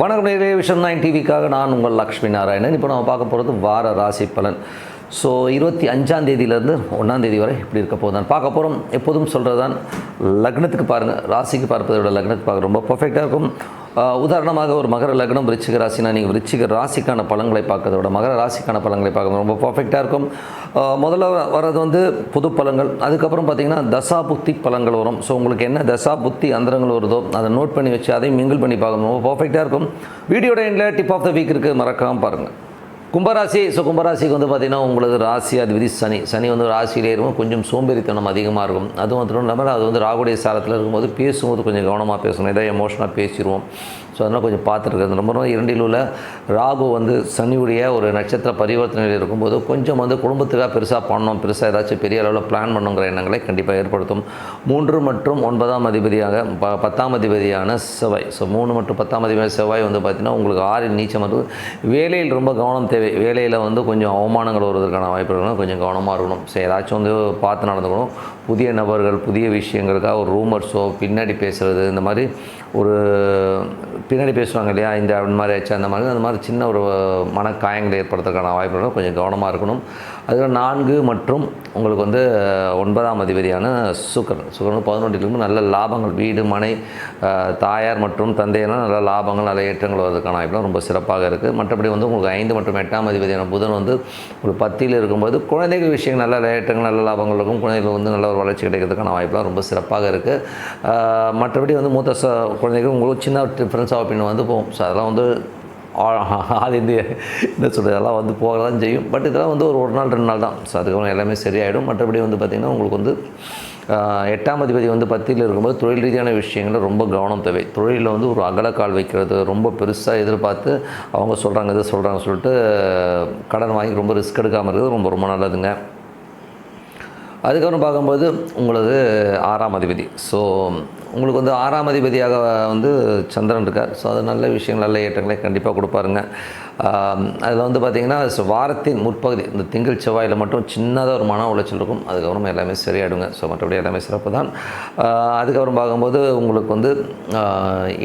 வணக்கம் நேரே vision nine டிவிக்காக நான் உங்கள் லக்ஷ்மி நாராயணன். இப்போ நம்ம பார்க்க போகிறது வார ராசி பலன். ஸோ இருபத்தி அஞ்சாம் தேதியிலேருந்து ஒன்றாம் தேதி வரை இப்படி இருக்க போகுதான் பார்க்க போகிறோம் எப்போதும் சொல்கிறது தான் லக்னத்துக்கு பாருங்கள் ராசிக்கு பார்ப்பதை விட லக்னத்துக்கு பார்க்க ரொம்ப பர்ஃபெக்டாக இருக்கும். உதாரணமாக ஒரு மகர லக்னம் விருச்சிக ராசினா நீங்கள் விருச்சிக ராசிக்கான பலன்களை பார்க்கறத விட மகர ராசிக்கான பலன்களை பார்க்கறது ரொம்ப பர்ஃபெக்டாக இருக்கும். முதல்ல வர்றது வந்து புது பழங்கள் அதுக்கப்புறம் பார்த்தீங்கன்னா தசா புத்தி பலன்கள் வரும். ஸோ உங்களுக்கு என்ன தசா புத்தி அந்தரங்கள் வருதோ அதை நோட் பண்ணி வச்சு அதையும் மிங்கிள் பண்ணி பார்க்கணும். ரொம்ப பர்ஃபெக்டாக இருக்கும். வீடியோட எண்டில் டிப் ஆஃப் த வீக் இருக்குது மறக்காமல் பாருங்கள் கும்பராசி ஸோ கும்பராசிக்கு வந்து பார்த்திங்கன்னா உங்களது ராசி அதிபதி சனி. சனி வந்து ராசியிலே இருக்கும் கொஞ்சம் சோம்பேறித்தனம் அதிகமாக இருக்கும். அதுவும் மட்டும் இல்லாமல் அது வந்து ராகுடைய சாரத்தில் இருக்கும்போது பேசும்போது கொஞ்சம் கவனமாக பேசணும். ஏதாவது எமோஷனாக பேசிடுவோம். ஸோ அதனால் கொஞ்சம் பார்த்துருக்கிறது. ரொம்ப நாள் இரண்டில் உள்ள ராகு வந்து சனியுடைய ஒரு நட்சத்திர பரிவர்த்தனையில் இருக்கும்போது கொஞ்சம் வந்து குடும்பத்துக்காக பெருசாக பண்ணணும். பெருசாக ஏதாச்சும் பெரிய அளவில் பிளான் பண்ணுங்கிற எண்ணங்களை கண்டிப்பாக ஏற்படுத்தும். மூன்று மற்றும் ஒன்பதாம் அதிபதியாக ப பத்தாம் அதிபதியான செவ்வாய். ஸோ மூணு மற்றும் பத்தாம் அதிபதியான செவ்வாய் வந்து பார்த்திங்கன்னா உங்களுக்கு ஆறில் நீச்சம் வந்து வேலையில் ரொம்ப கவனம் தேவை. வேலையில் வந்து கொஞ்சம் அவமானங்கள் வருவதற்கான வாய்ப்பு கொஞ்சம் கவனமாக இருக்கணும். ஸோ ஏதாச்சும் வந்து பார்த்து நடந்துக்கணும். புதிய நபர்கள் புதிய விஷயங்களுக்காக ஒரு ரூமர்ஸோ பின்னாடி பேசுகிறது இந்த மாதிரி ஒரு பின்னாடி பேசுவாங்க இல்லையா இந்த மாதிரி ஆச்சு அந்த மாதிரி அந்த மாதிரி சின்ன ஒரு மனக்காயங்களை ஏற்படுத்துறதுக்கான வாய்ப்பு கொஞ்சம் கவனமாக இருக்கணும். அதில் நான்கு மற்றும் உங்களுக்கு வந்து ஒன்பதாம் அதிபதியான சுக்கரன். சுக்கரன் பதினொன்றிலிருந்து நல்ல லாபங்கள் வீடு மனை தாயார் மற்றும் தந்தையெல்லாம் நல்ல லாபங்கள் நல்ல ஏற்றங்கள் வருவதற்கான வாய்ப்புலாம் ரொம்ப சிறப்பாக இருக்குது மற்றபடி வந்து உங்களுக்கு ஐந்து மற்றும் எட்டாம் அதிபதியான புதன் வந்து ஒரு பத்தியில் இருக்கும்போது குழந்தைகள் விஷயங்கள் நல்ல ஏற்றங்கள் நல்ல லாபங்கள் இருக்கும். குழந்தைகள் வந்து நல்ல ஒரு வளர்ச்சி கிடைக்கிறதுக்கான வாய்ப்புலாம் ரொம்ப சிறப்பாக இருக்குது மற்றபடி வந்து மூத்த ச குழந்தைகள் உங்களுக்கு சின்ன டிஃப்ரென்ஸ் அப்படின்னு வந்து போகும். ஸோ அதெல்லாம் வந்து அது இந்தியா என்ன சொல்கிறது அதெல்லாம் வந்து போக தான் செய்யும். பட் இதெல்லாம் வந்து ஒரு ஒரு நாள் ரெண்டு நாள் தான். ஸோ அதுக்கப்புறம் எல்லாமே சரியாயிடும். மற்றபடி வந்து பார்த்திங்கன்னா உங்களுக்கு வந்து எட்டாம் அதிபதி வந்து பத்தியில் இருக்கும்போது தொழில் ரீதியான விஷயங்களில் ரொம்ப கவனம் தேவை. தொழிலில் வந்து ஒரு அகலக்கால் வைக்கிறது ரொம்ப பெருசாக எதிர்பார்த்து அவங்க சொல்கிறாங்க இதை சொல்கிறாங்க சொல்லிட்டு கடன் வாங்கி ரொம்ப ரிஸ்க் எடுக்காமல் இருக்கிறது ரொம்ப ரொம்ப நல்லதுங்க. அதுக்கப்புறம் பார்க்கும்போது உங்களது ஆறாம் அதிபதி. ஸோ உங்களுக்கு வந்து ஆறாம் அதிபதியாக வந்து சந்திரன் இருக்கார். ஸோ அது நல்ல விஷயங்கள் நல்ல ஏற்றங்களை கண்டிப்பாக கொடுப்பாருங்க. அதில் வந்து பார்த்திங்கன்னா வாரத்தின் முற்பகுதி இந்த திங்கள் செவ்வாயில் மட்டும் சின்னதாக ஒரு மன உளைச்சல் இருக்கும். அதுக்கப்புறம் எல்லாமே சரியாயிடுங்க. ஸோ மற்றபடி எல்லாமே சிறப்பு தான் அதுக்கப்புறம் பார்க்கும்போது உங்களுக்கு வந்து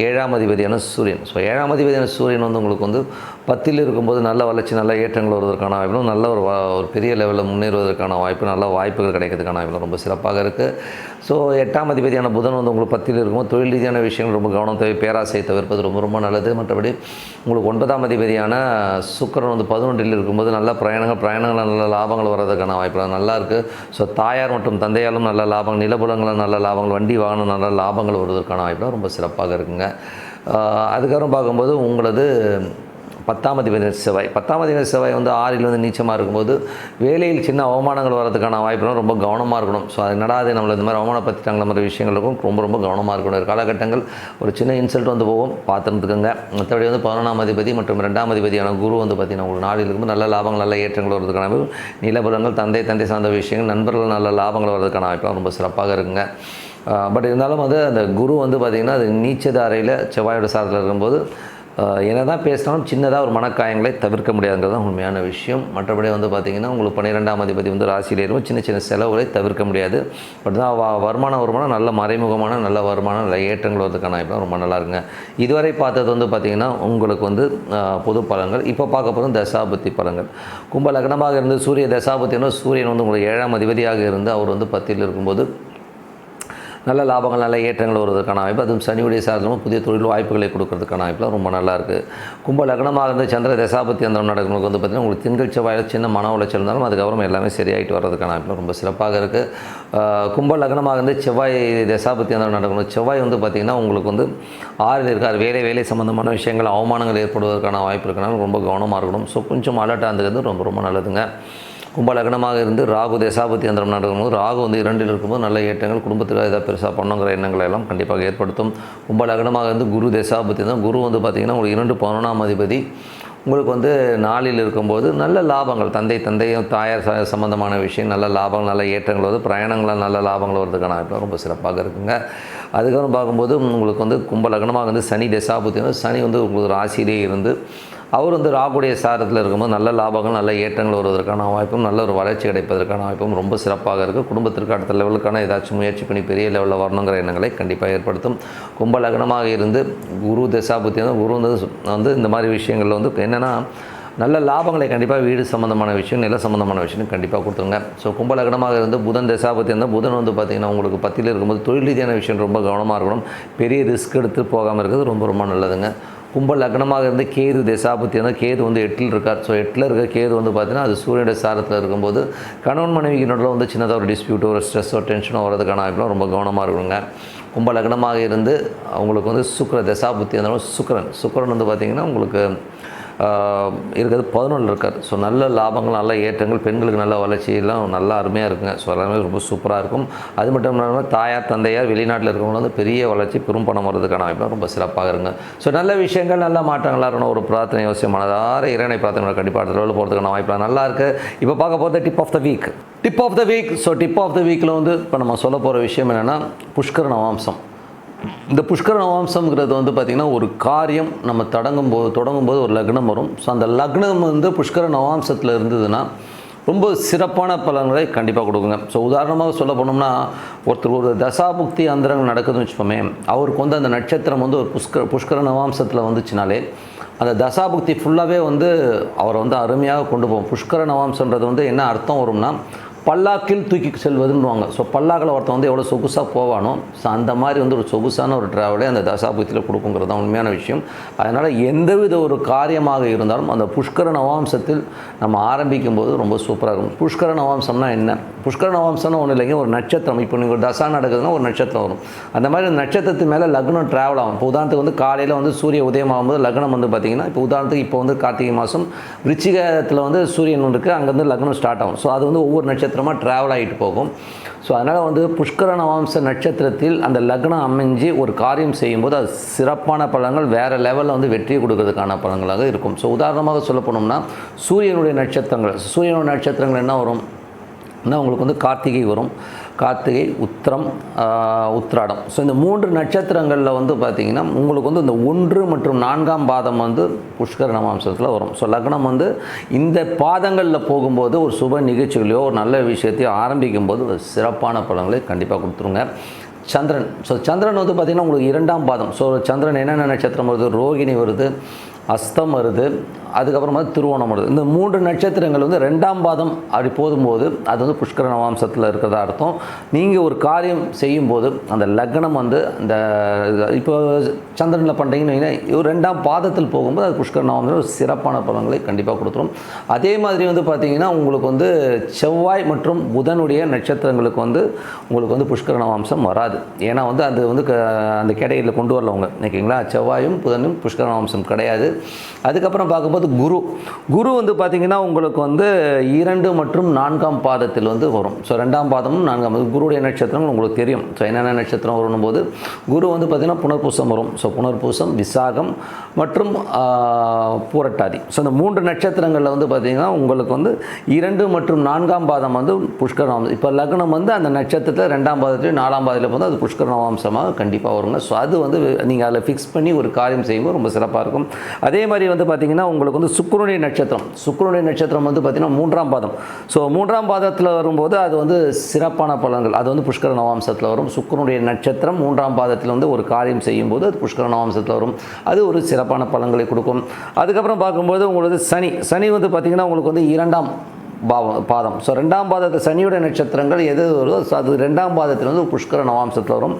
ஏழாம் அதிபதியான சூரியன். ஸோ ஏழாம் அதிபதியான சூரியன் வந்து உங்களுக்கு வந்து பத்தில் இருக்கும்போது நல்ல வளர்ச்சி நல்ல ஏற்றங்கள் வருவதற்கான வாய்ப்பும் நல்ல ஒரு ஒரு பெரிய லெவலில் முன்னேறுவதற்கான வாய்ப்பு நல்ல வாய்ப்புகள் கிடைக்கிறதுக்கான வாய்ப்பு ரொம்ப சிறப்பாக இருக்குது ஸோ எட்டாம் அதிபதியான புதன் வந்து உங்களுக்கு பத்தில் இருக்கும்போது தொழில் ரீதியான விஷயங்கள் ரொம்ப கவனம் தேவை. பேராசையை தவிர்ப்பது ரொம்ப ரொம்ப நல்லது. மற்றபடி உங்களுக்கு ஒன்பதாம் அதிபதியான சுக்கிரன் வந்து பதினொன்றில் இருக்கும்போது நல்ல பிரயாணங்கள் பிரயாணங்கள் நல்ல லாபங்கள் வர்றதுக்கான வாய்ப்புகள் நல்லா இருக்குது ஸோ தாயார் மற்றும் தந்தையாலும் நல்ல லாபங்கள் நிலபுலங்களும் நல்ல லாபங்கள் வண்டி வாகனம் நல்ல லாபங்கள் வருவதற்கான வாய்ப்புகள் ரொம்ப சிறப்பாக இருக்குங்க. அதுக்கப்புறம் பார்க்கும்போது உங்களது பத்தாம் அதிபதி செவ்வாய் பத்தாம் அதிபதி செவ்வாய் வந்து ஆறில் வந்து நீச்சமாக இருக்கும்போது வேலையில் சின்ன அவமானங்கள் வரதுக்கான வாய்ப்புலாம் ரொம்ப கவனமாக இருக்கணும். ஸோ அது நடாது நம்மளை இந்த மாதிரி அவமானப்படுத்திட்டாங்கள மாதிரி விஷயங்களுக்கும் ரொம்ப ரொம்ப கவனமாக இருக்கணும். ஒரு காலகட்டங்கள் ஒரு சின்ன இன்சல்ட் வந்து போகும். பார்த்துருந்துக்குங்க மற்றபடி வந்து பதினொன்றாம் அதிபதி மற்றும் ரெண்டாம் அதிபதியான குரு வந்து பார்த்திங்கன்னா உங்களுக்கு நாளில் இருக்கும்போது நல்ல லாபங்கள் நல்ல ஏற்றங்கள் வரதுக்கான நிலபுலங்கள் தந்தை தந்தை சார்ந்த விஷயங்கள் நண்பர்கள் நல்ல லாபங்கள் வரதுக்கான வாய்ப்புலாம் ரொம்ப சிறப்பாக இருக்குங்க. பட் இருந்தாலும் வந்து அந்த குரு வந்து பார்த்திங்கன்னா அது நீச்சதாரையில் செவ்வாயோட சாரத்தில் இருக்கும்போது என்ன தான் பேசினாலும் சின்னதாக ஒரு மனக்காயங்களை தவிர்க்க முடியாதுங்கிறது தான் உண்மையான விஷயம். மற்றபடி வந்து பார்த்திங்கன்னா உங்களுக்கு பன்னிரெண்டாம் அதிபதி வந்து ராசியில் இருக்கும். சின்ன சின்ன செலவுகளை தவிர்க்க முடியாது. பட் தான் வருமானம் வருமானம் நல்ல மறைமுகமான நல்ல வருமானம் நல்ல ஏற்றங்கள் வரதுக்கான இப்போ ரொம்ப நல்லா இதுவரை பார்த்தது வந்து பார்த்திங்கன்னா உங்களுக்கு வந்து பொது பலன்கள். இப்போ பார்க்க போதும் தசாபுத்தி பலன்கள். கும்ப லக்னமாக இருந்து சூரிய தசாபுத்தினா சூரியன் வந்து உங்களுக்கு ஏழாம் அதிபதியாக இருந்து அவர் வந்து பத்தியில் இருக்கும்போது நல்ல லாபங்கள் நல்ல ஏற்றங்கள் வருவதற்கான வாய்ப்பு அதுவும் சனியுடைய சாதனமும் புதிய தொழில் வாய்ப்புகளை கொடுக்கறதுக்கான வாய்ப்புலாம் ரொம்ப நல்லா இருக்குது கும்ப லக்னமாக இருந்து சந்திர தசாபத்தி அந்த நடக்கிறவங்களுக்கு வந்து பார்த்திங்கன்னா உங்களுக்கு திங்கள் செவ்வாயில் சின்ன மன உளைச்சல் இருந்தாலும் அதுக்கப்புறம் எல்லாமே சரியாயிட்டு வர்றதுக்கான வாய்ப்பு ரொம்ப சிறப்பாக இருக்குது கும்ப லக்னமாக இருந்து செவ்வாய் தசாபத்தி அந்த நடக்கணும். செவ்வாய் வந்து பார்த்திங்கன்னா உங்களுக்கு வந்து ஆறில் இருக்கார். வேலை வேலை சம்மந்தமான விஷயங்கள் அவமானங்கள் ஏற்படுவதற்கான வாய்ப்பு இருக்கனால ரொம்ப கவனமாக இருக்கணும். ஸோ கொஞ்சம் அலர்ட்டாக இருந்துக்கிறது ரொம்ப ரொம்ப நல்லதுங்க. கும்பலக்னமாக இருந்து ராகு தேசாபதி அந்தரம் நடக்கும்போது ராகு வந்து இரண்டில் இருக்கும்போது நல்ல ஏற்றங்கள் குடும்பத்தில் ஏதாவது பெருசாக பண்ணுங்கிற எண்ணங்களை எல்லாம் கண்டிப்பாக ஏற்படுத்தும். கும்பலக்னமாக இருந்து குரு தசாபத்தி தான் குரு வந்து பார்த்திங்கன்னா உங்களுக்கு இரண்டு பதினொன்றாம் அதிபதி. உங்களுக்கு வந்து நாளில் இருக்கும்போது நல்ல லாபங்கள் தந்தை தந்தையும் தாயார் ச- விஷயம் நல்ல லாபங்கள் நல்ல ஏற்றங்கள் வருது. பிரயாணங்களால் நல்ல லாபங்கள் வரதுக்கான வாய்ப்பு ரொம்ப சிறப்பாக இருக்குங்க. அதுக்கப்புறம் பார்க்கும்போது உங்களுக்கு வந்து கும்ப லக்னமாக வந்து சனி தசாபுத்தி வந்து சனி வந்து உங்களுக்கு ராசியிலே இருந்து அவர் வந்து ராகுடைய சாரத்தில் இருக்கும்போது நல்ல லாபங்கள் நல்ல ஏற்றங்கள் வருவதற்கான வாய்ப்பும் நல்ல ஒரு வளர்ச்சி கிடைப்பதற்கான வாய்ப்பும் ரொம்ப சிறப்பாக இருக்குது குடும்பத்திற்கு அடுத்த லெவலுக்கான ஏதாச்சும் முயற்சி பண்ணி பெரிய லெவலில் வரணுங்கிற எண்ணங்களை கண்டிப்பாக ஏற்படுத்தும். கும்ப லக்னமாக இருந்து குரு தசாபுத்தி வந்து குரு வந்து வந்து இந்த மாதிரி விஷயங்களில் வந்து என்னென்னா நல்ல லாபங்களை கண்டிப்பாக வீடு சம்மந்தமான விஷயம் நில சம்மந்தமான விஷயம் கண்டிப்பாக கொடுத்துருங்க. ஸோ கும்பலகனமாக இருந்து புதன் தசாபத்தி இருந்தால் புதன் வந்து பார்த்திங்கன்னா உங்களுக்கு பத்தியில் இருக்கும்போது தொழில் ரீதியான விஷயம் ரொம்ப கவனமாக இருக்கணும். பெரிய ரிஸ்க் எடுத்து போகாமல் இருக்கிறது ரொம்ப ரொம்ப நல்லதுங்க. கும்ப லக்னமாக இருந்து கேது தசாபத்தி இருந்தால் கேது வந்து எட்டில் இருக்கார். ஸோ எட்டில் இருக்க கேது வந்து பார்த்தீங்கன்னா அது சூரியனுடைய சாரத்தில் இருக்கும்போது கணவன் மனைவிக்கு நடுவில் வந்து சின்னதாக ஒரு டிஸ்பியூட்டோ ஒரு ஸ்ட்ரெஸ்ஸோ டென்ஷனோ வரதுக்கான வாய்ப்புலாம் ரொம்ப கவனமாக இருக்குங்க கும்ப லக்னமாக இருந்து அவங்களுக்கு வந்து சுக்கர தசாபுத்தி இருந்தாலும் சுக்கரன். சுக்கரன் வந்து பார்த்திங்கன்னா உங்களுக்கு இருக்கிறது பதினொன்று இருக்கார். ஸோ நல்ல லாபங்கள் நல்ல ஏற்றங்கள் பெண்களுக்கு நல்ல வளர்ச்சி எல்லாம் நல்லா அருமையாக இருக்குங்க. ஸோ எல்லாமே ரொம்ப சூப்பராக இருக்கும். அது மட்டும் இல்லாமல் தாயார் தந்தையார் வெளிநாட்டில் இருக்கிறவங்க வந்து பெரிய வளர்ச்சி பெரும் பணம் வர்றதுக்கான வாய்ப்புலாம் ரொம்ப சிறப்பாக இருங்க ஸோ நல்ல விஷயங்கள் நல்ல மாற்றங்களாக இருக்கணும். ஒரு பிரார்த்தனை அவசியம் மனதார இறைவனை பிரார்த்தனை கண்டிப்பாக அடுத்த லெவலில் போகிறதுக்கான வாய்ப்புலாம் நல்லா இருக்குது இப்போ பார்க்க போகிறது tip of the week tip of the week so tip of the வீக்கில் வந்து இப்போ நம்ம சொல்ல போகிற விஷயம் என்னென்னா புஷ்கர நவாம்சம். இந்த புஷ்கர நவாம்சம்ங்கிறது வந்து பார்த்திங்கன்னா ஒரு காரியம். நம்ம தொடங்கும் போது தொடங்கும் போது ஒரு லக்னம் வரும். ஸோ அந்த லக்னம் வந்து புஷ்கர நவாம்சத்தில் இருந்ததுன்னா ரொம்ப சிறப்பான பலன்களை கண்டிப்பாக கொடுக்குங்க. ஸோ உதாரணமாக சொல்ல போனோம்னா ஒருத்தர் ஒரு தசாபுக்தி அந்தரங்கள் நடக்குதுன்னு வச்சுப்போமே அவருக்கு வந்து அந்த நட்சத்திரம் வந்து ஒரு புஷ்கர புஷ்கர நவாம்சத்தில் வந்துச்சுனாலே அந்த தசாபுக்தி ஃபுல்லாகவே வந்து அவரை வந்து அருமையாக கொண்டு போவோம் புஷ்கர நவாம்சன்றது வந்து என்ன அர்த்தம் வரும்னா பல்லாக்கில் தூக்கி செல்வதுன்னுவாங்க. ஸோ பல்லாக்கில் ஒருத்தன் வந்து எவ்வளோ சொகுசாக போவானோ ஸோ அந்த மாதிரி வந்து ஒரு சொகுசான ஒரு ட்ராவலே அந்த தசாபுத்தியில் கொடுக்குங்கிறது தான் உண்மையான விஷயம். அதனால் எந்தவித ஒரு காரியமாக இருந்தாலும் அந்த புஷ்கர நவாம்சத்தில் நம்ம ஆரம்பிக்கும் போது ரொம்ப சூப்பராக இருக்கும். புஷ்கர நவாம்சம்னா என்ன? புஷ்கர நவம்சம்னு ஒன்றும் இல்லைங்க ஒரு நட்சத்திரம். இப்போ நீங்கள் ஒரு தசா நடக்குதுன்னா ஒரு நட்சத்திரம் வரும். அந்த மாதிரி நட்சத்திரத்து மேலே லக்னம் ட்ராவல் ஆகும். இப்போ உதாரணத்துக்கு வந்து காலையில் வந்து சூரிய உதயம் ஆகும்போது லக்னம் வந்து பார்த்திங்கன்னா இப்போ உதாரணத்துக்கு இப்போ வந்து கார்த்திகை மாதம் விருச்சிகத்தில் வந்து சூரியன் ஒன்று இருக்குது அங்கேருந்து லக்னம் ஸ்டார்ட் ஆகும். ஸோ அது வந்து ஒவ்வொரு நட்சத்திரமாக ட்ராவல் ஆகிட்டு போகும். ஸோ அதனால் வந்து புஷ்கர நவாம்ச நட்சத்திரத்தில் அந்த லக்னம் அமைஞ்சு ஒரு காரியம் செய்யும்போது அது சிறப்பான பலன்கள் வேறு லெவலில் வந்து வெற்றி கொடுக்கறதுக்கான பலன்களாக இருக்கும். ஸோ உதாரணமாக சொல்ல போனோம்னா சூரியனுடைய நட்சத்திரங்கள். சூரியனுடைய நட்சத்திரங்கள் என்ன வரும்? என்ன உங்களுக்கு வந்து கார்த்திகை வரும். கார்த்திகை உத்திரம் உத்திராடம். ஸோ இந்த மூன்று நட்சத்திரங்களில் வந்து பார்த்திங்கன்னா உங்களுக்கு வந்து இந்த ஒன்று மற்றும் நான்காம் பாதம் வந்து புஷ்கர நமாம்சத்தில் வரும். ஸோ லக்னம் வந்து இந்த பாதங்களில் போகும்போது ஒரு சுப நிகழ்ச்சிகளையோ ஒரு நல்ல விஷயத்தையோ ஆரம்பிக்கும் போது ஒரு சிறப்பான பலன்களை கண்டிப்பாக கொடுத்துருங்க. சந்திரன். ஸோ சந்திரன் வந்து பார்த்திங்கன்னா உங்களுக்கு இரண்டாம் பாதம். ஸோ சந்திரன் என்னென்ன நட்சத்திரம் வருது? ரோகிணி வருது. அஸ்தம் வருது அதுக்கப்புறமா திருவோணம் வருது. இந்த மூன்று நட்சத்திரங்கள் வந்து ரெண்டாம் பாதம் அப்படி போதும்போது அது வந்து புஷ்கர நவாம்சத்தில் இருக்கிறதா அர்த்தம். நீங்கள் ஒரு காரியம் செய்யும்போது அந்த லக்னம் வந்து அந்த இப்போ சந்திரனில் பண்ணுறீங்கன்னு வைங்களேன், ஒரு ரெண்டாம் பாதத்தில் போகும்போது அது புஷ்கர நவாம்சம் ஒரு சிறப்பான பலன்களை கண்டிப்பாக கொடுத்துரும். அதே மாதிரி வந்து பார்த்தீங்கன்னா உங்களுக்கு வந்து செவ்வாய் மற்றும் புதனுடைய நட்சத்திரங்களுக்கு வந்து உங்களுக்கு வந்து புஷ்கர நவாம்சம் வராது. ஏன்னா வந்து அது வந்து க- அந்த கேட்டகரியில் கொண்டு வரல அவங்க. ஓகேங்களா? செவ்வாயும் புதனும் புஷ்கர நவாம்சம் கிடையாது. அதுக்கப்புறம் பார்க்கும்போது குரு. குரு வந்து பார்த்திங்கன்னா உங்களுக்கு வந்து இரண்டு மற்றும் நான்காம் பாதத்தில் வந்து வரும். ஸோ ரெண்டாம் பாதமும் நான்காம் பாதம் குருடைய நட்சத்திரம் உங்களுக்கு தெரியும். ஸோ என்னென்ன நட்சத்திரம் வரும் போது குரு வந்து பார்த்திங்கன்னா புனர்பூசம் வரும். ஸோ புனர்பூசம் விசாகம் மற்றும் பூரட்டாதி. ஸோ இந்த மூன்று நட்சத்திரங்களில் வந்து பார்த்திங்கன்னா உங்களுக்கு வந்து இரண்டு மற்றும் நான்காம் பாதம் வந்து புஷ்கரணம் இப்போ லக்னம் வந்து அந்த நட்சத்திரத்தில் ரெண்டாம் பாதத்துலேயும் நாலாம் பாதத்தில் வந்து அது புஷ்கர நவாம்சமாக கண்டிப்பாக வருங்க. ஸோ அது வந்து நீங்கள் அதில் ஃபிக்ஸ் பண்ணி ஒரு காரியம் செய்யும்போது ரொம்ப சிறப்பாக இருக்கும். அதே மாதிரி வந்து பார்த்திங்கன்னா உங்களுக்கு வந்து சுக்கிரனுடைய நட்சத்திரம். சுக்கிரனுடைய நட்சத்திரம் வந்து பார்த்திங்கன்னா மூன்றாம் பாதம். ஸோ மூன்றாம் பாதத்தில் வரும்போது அது வந்து சிறப்பான பலன்கள். அது வந்து புஷ்கர நவாம்சத்தில் வரும். சுக்கிரனுடைய நட்சத்திரம் மூன்றாம் பாதத்தில் வந்து ஒரு காரியம் செய்யும்போது அது புஷ்கர நவாம்சத்தில் வரும். அது ஒரு சிறப்பான பலன்களை கொடுக்கும். அதுக்கப்புறம் பார்க்கும்போது உங்களுக்கு சனி. சனி வந்து பார்த்திங்கன்னா உங்களுக்கு வந்து இரண்டாம் பாவம் பாதம். ஸோ ரெண்டாம் பாதத்தில் சனியுடைய நட்சத்திரங்கள் எது வருதோ அது ரெண்டாம் பாதத்தில் வந்து புஷ்கர நவாம்சத்தில் வரும்.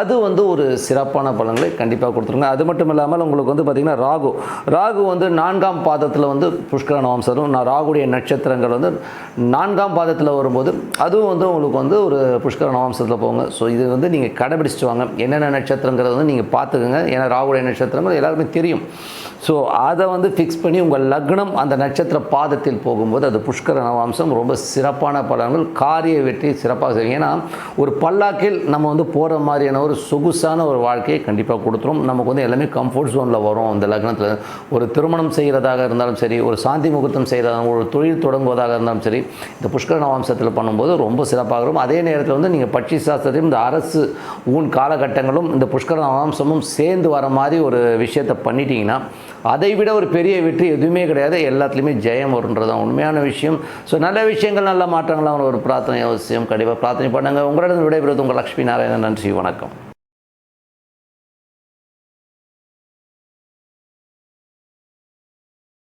அது வந்து ஒரு சிறப்பான பலன்களை கண்டிப்பாக கொடுத்துருங்க. அது மட்டும் இல்லாமல் உங்களுக்கு வந்து பார்த்திங்கன்னா ராகு. ராகு வந்து நான்காம் பாதத்தில் வந்து புஷ்கர நவாம்சம் வரும் நான் ராகுடைய நட்சத்திரங்கள் வந்து நான்காம் பாதத்தில் வரும்போது அதுவும் வந்து உங்களுக்கு வந்து ஒரு புஷ்கர நவாம்சத்தில் போங்க ஸோ இது வந்து நீங்கள் கடைபிடிச்சிட்டு வாங்க. என்னென்ன நட்சத்திரங்கிறத வந்து நீங்கள் பார்த்துக்குங்க. ஏன்னா ராகுடைய நட்சத்திரங்கள் எல்லாருக்குமே தெரியும். ஸோ அதை வந்து ஃபிக்ஸ் பண்ணி உங்கள் லக்னம் அந்த நட்சத்திர பாதத்தில் போகும்போது அது புஷ்கர நவாம்சம் ரொம்ப சிறப்பான பலன்கள் காரிய வெற்றி சிறப்பாக செய்யும். ஏன்னா ஒரு பல்லாக்கில் நம்ம வந்து போகிற மாதிரியான ஒரு சொகுசான ஒரு வாழ்க்கையை கண்டிப்பாக கொடுத்துரும். நமக்கு வந்து எல்லாமே கம்ஃபர்ட் ஜோனில் வரும் அந்த லக்னத்தில். ஒரு திருமணம் செய்கிறதாக இருந்தாலும் சரி ஒரு சாந்தி முகூர்த்தம் செய்கிறதாக ஒரு தொழில் தொடங்குவதாக இருந்தாலும் சரி இந்த புஷ்கர நவாம்சத்தில் பண்ணும்போது ரொம்ப சிறப்பாக இருக்கும். அதே நேரத்தில் வந்து நீங்கள் பட்சி சாஸ்திரத்தையும் இந்த அரசு ஊன் காலகட்டங்களும் இந்த புஷ்கர நவாம்சமும் சேர்ந்து வர மாதிரி ஒரு விஷயத்தை பண்ணிட்டீங்கன்னா அதை விட ஒரு பெரிய வெற்றி எதுவுமே கிடையாது. எல்லாத்துலேயுமே ஜெயம் வருன்றது தான் உண்மையான விஷயம். ஸோ நல்ல விஷயங்கள் நல்ல மாற்றங்கள்லாம் ஒரு பிரார்த்தனை அவசியம். கண்டிப்பாக பிரார்த்தனை பண்ணுங்கள் உங்களிடம் விடைபெறுவது உங்கள் லக்ஷ்மி நாராயணன். நன்றி வணக்கம்.